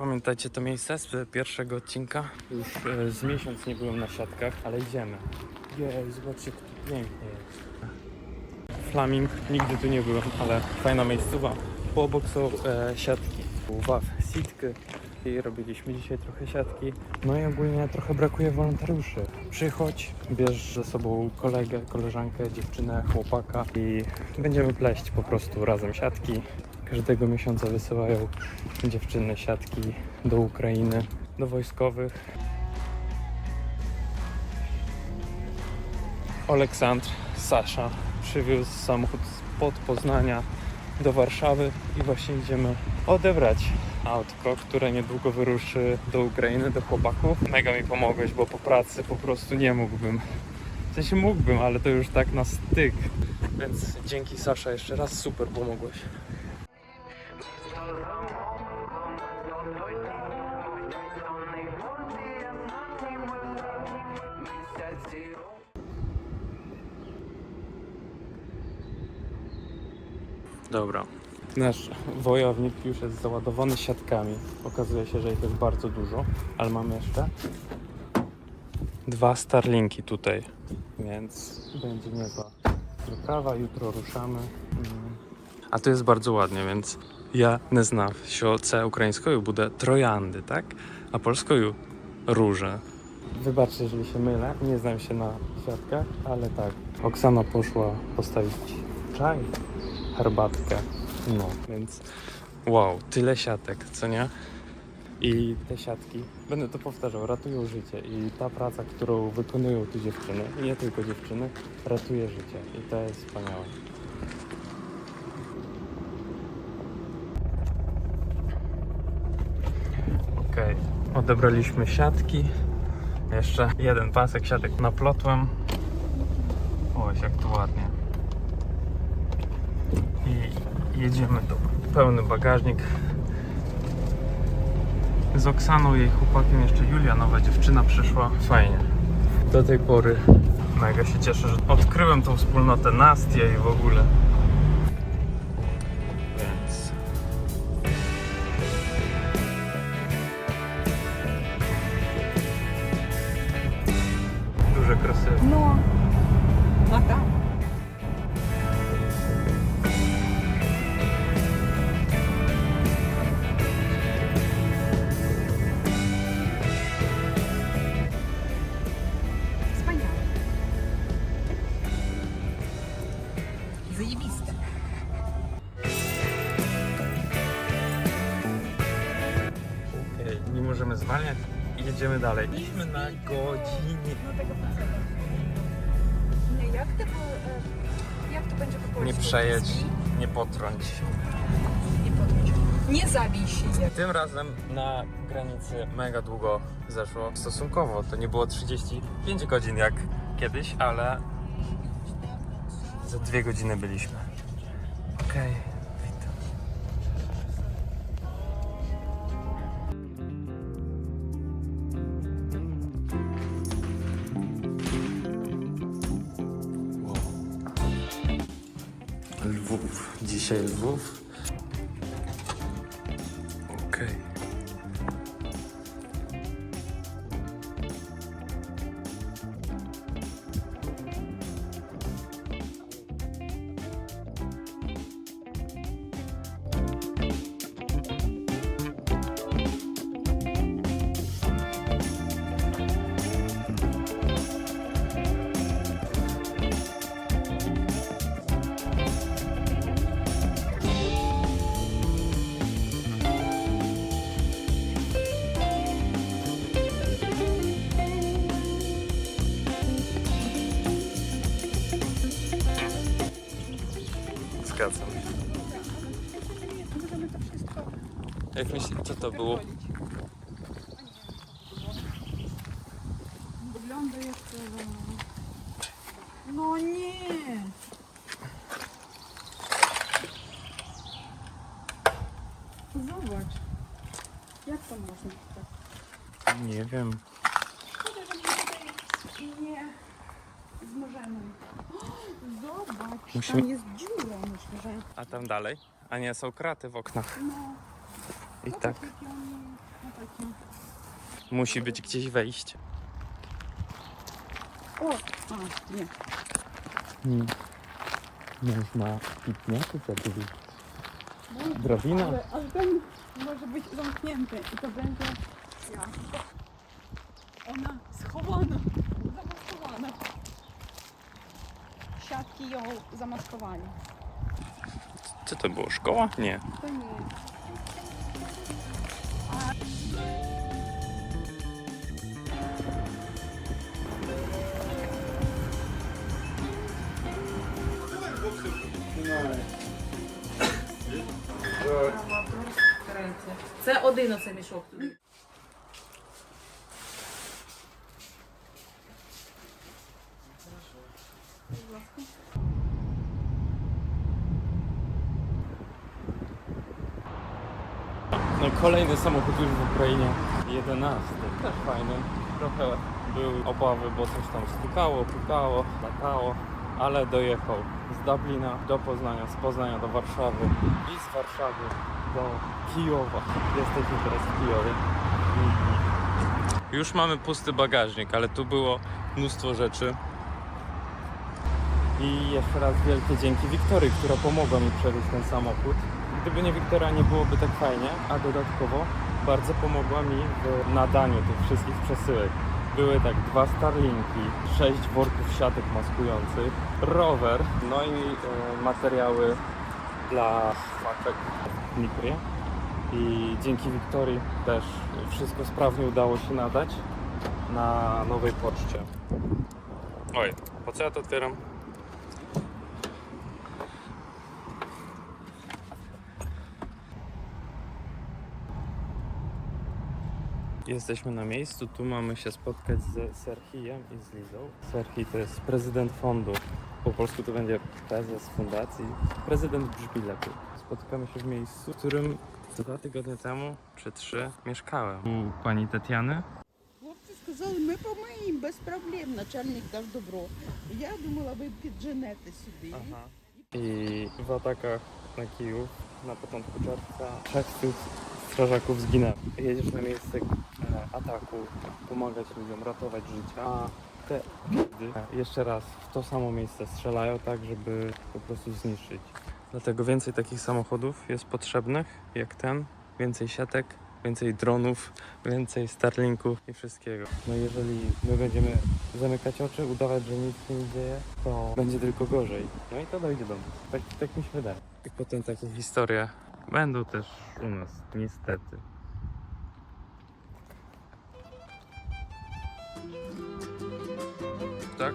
Pamiętacie to miejsce z pierwszego odcinka? Już e, z miesiąc nie byłem na siatkach, ale idziemy. Jej, zobaczcie, pięknie jest. Flaming, nigdy tu nie byłem, ale fajna miejscowa. Po obok są e, siatki. Waw, sitki. I robiliśmy dzisiaj trochę siatki. No i ogólnie trochę brakuje wolontariuszy. Przychodź, bierz ze sobą kolegę, koleżankę, dziewczynę, chłopaka i będziemy pleść po prostu razem siatki. Każdego miesiąca wysyłają dziewczyny siatki do Ukrainy, do wojskowych. Aleksandr, Sasza przywiózł samochód spod Poznania do Warszawy i właśnie idziemy odebrać autko, które niedługo wyruszy do Ukrainy, do chłopaków. Mega mi pomogłeś, bo po pracy po prostu nie mógłbym. W sensie mógłbym, ale to już tak na styk. Więc dzięki Sasza jeszcze raz super pomogłeś. Dobra. Nasz wojownik już jest załadowany siatkami. Okazuje się, że ich jest bardzo dużo, ale mamy jeszcze dwa Starlinki tutaj, więc będzie niezła wyprawa. Jutro ruszamy. Mm. A tu jest bardzo ładnie, więc ja nie znam, що це українською буде троянди, tak? A polskою róże. Wybaczcie, jeżeli się mylę, nie znam się na siatkach, ale tak. Oksana poszła postawić czaj, herbatkę. No, więc wow, tyle siatek, co nie? I te siatki, będę to powtarzał, ratują życie. I ta praca, którą wykonują tu dziewczyny, i nie tylko dziewczyny, ratuje życie. I to jest wspaniałe. Odebraliśmy siatki. Jeszcze jeden pasek siatek naplotłem. Oj, jak tu ładnie. I jedziemy do pełny bagażnik. Z Oksaną, jej chłopakiem, jeszcze Julia, nowa dziewczyna przyszła. Fajnie. Do tej pory mega się cieszę, że odkryłem tą wspólnotę Nastia i w ogóle. I jedziemy dalej. Idźmy na godzinie. No. Nie, jak to, e, jak to będzie po polsku? Nie przejedź, nie potrąć. Nie podnieść. Nie zabij się. Tym razem na granicy mega długo zeszło stosunkowo. To nie było 35 godzin jak kiedyś, ale za dwie godziny byliśmy. Okej, witam. Lwów. Dzisiaj Lwów. Jak myślisz, co to było? Wygląda jak... e, No nie! Zobacz. Jak to można tak? Nie wiem. Szkoda, że my tutaj nie zmożemy. Zobacz, Musimy- tam jest dziura, myślę, że... A tam dalej? A nie, są kraty w oknach. No, I tak. Musi być gdzieś wejście. O! A, nie. Hmm. Można pitniaków jakby. Drabina? Ale, ale ten może być zamknięty i to będzie ja. Ona schowana, zamaskowana. Siatki ją zamaskowali. Co to było? Szkoła? Nie. To nie. Це один оце мішок. No kolejny samochód już w Ukrainie. 11. Też fajny. Trochę były obawy, bo coś tam stukało, pukało, latało, ale dojechał z Dublina do Poznania, z Poznania do Warszawy i z Warszawy do Kijowa. Jesteśmy teraz w Kijowie. Już mamy pusty bagażnik, ale tu było mnóstwo rzeczy. I jeszcze raz wielkie dzięki Wiktorii, która pomogła mi przewieźć ten samochód. Gdyby nie Wiktoria, nie byłoby tak fajnie, a dodatkowo bardzo pomogła mi w nadaniu tych wszystkich przesyłek. Były tak dwa Starlinki, sześć worków siatek maskujących, rower, no i e, materiały dla szwaczek w. I dzięki Wiktorii też wszystko sprawnie udało się nadać na nowej poczcie. Oj, po co ja to otwieram? Jesteśmy na miejscu, tu mamy się spotkać z Serhijem i z Lizą. Serhij to jest prezydent fondu, po polsku to będzie prezes fundacji. Prezydent brzmi lepiej. Spotykamy się w miejscu, w którym dwa tygodnie temu, czy trzy, mieszkałem. U pani Tetiany. Хлопці сказали, ми помиємо без проблем. Начальник дав добро. Я думала, ви підженете сюди. I w atakach na Kijów na początku czerwca trzech z tych strażaków zginęło. Jedziesz na miejsce e, ataku, pomagać ludziom, ratować życia, a te jeszcze raz w to samo miejsce strzelają tak, żeby po prostu zniszczyć. Dlatego więcej takich samochodów jest potrzebnych jak ten, więcej siatek, więcej dronów, więcej Starlinków i wszystkiego. No jeżeli my będziemy zamykać oczy, udawać, że nic się nie dzieje, to będzie tylko gorzej. No i to dojdzie do nas. Tak, tak mi się wydaje. I potem takie historie będą też u nas, niestety. Tak?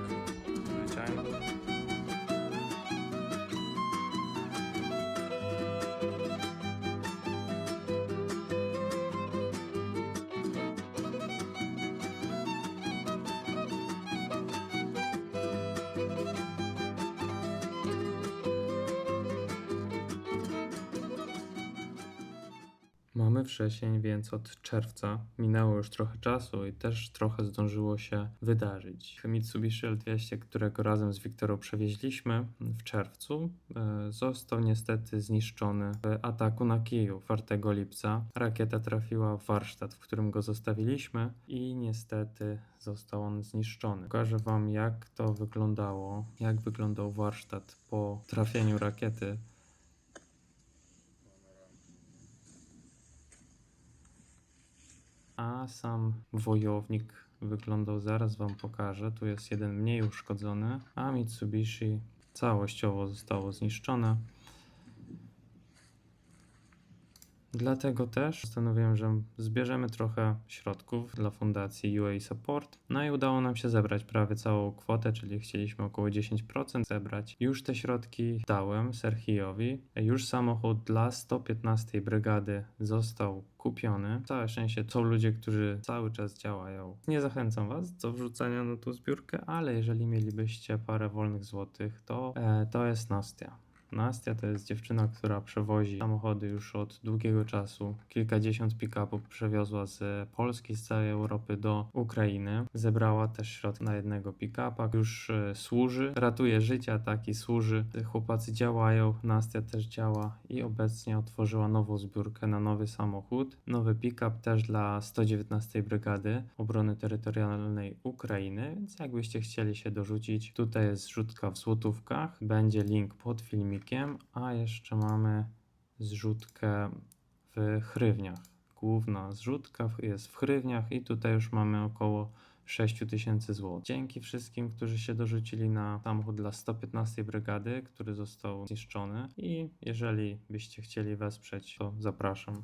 Mamy wrzesień, więc od czerwca minęło już trochę czasu i też trochę zdążyło się wydarzyć. Mitsubishi L200, którego razem z Wiktorą przewieźliśmy w czerwcu, e, został niestety zniszczony w ataku na Kijów 4 lipca. Rakieta trafiła w warsztat, w którym go zostawiliśmy i niestety został on zniszczony. Pokażę Wam, jak to wyglądało, jak wyglądał warsztat po trafieniu rakiety a sam wojownik wyglądał, zaraz Wam pokażę. Tu jest jeden mniej uszkodzony, a Mitsubishi całościowo zostało zniszczone. Dlatego też postanowiłem, że zbierzemy trochę środków dla fundacji UA Support. No i udało nam się zebrać prawie całą kwotę, czyli chcieliśmy około 10% zebrać. Już te środki dałem Serhijowi. Już samochód dla 115 brygady został kupiony. Całe szczęście są ludzie, którzy cały czas działają. Nie zachęcam Was do wrzucania na tą zbiórkę, ale jeżeli mielibyście parę wolnych złotych, to e, to jest Nostia. Nastia to jest dziewczyna, która przewozi samochody już od długiego czasu. Kilkadziesiąt pick-upów przewiozła z Polski, z całej Europy do Ukrainy. Zebrała też środki na jednego pick-upa. Już e, służy, ratuje życia, taki służy. Chłopacy działają, Nastia też działa i obecnie otworzyła nową zbiórkę na nowy samochód. Nowy pick-up też dla 119 Brygady Obrony Terytorialnej Ukrainy, więc jakbyście chcieli się dorzucić, tutaj jest zrzutka w złotówkach, będzie link pod filmikiem, a jeszcze mamy zrzutkę w hrywniach. Główna zrzutka jest w hrywniach i tutaj już mamy około 6000 zł. Dzięki wszystkim, którzy się dorzucili na samochód dla 115 Brygady, który został zniszczony i jeżeli byście chcieli wesprzeć, to zapraszam.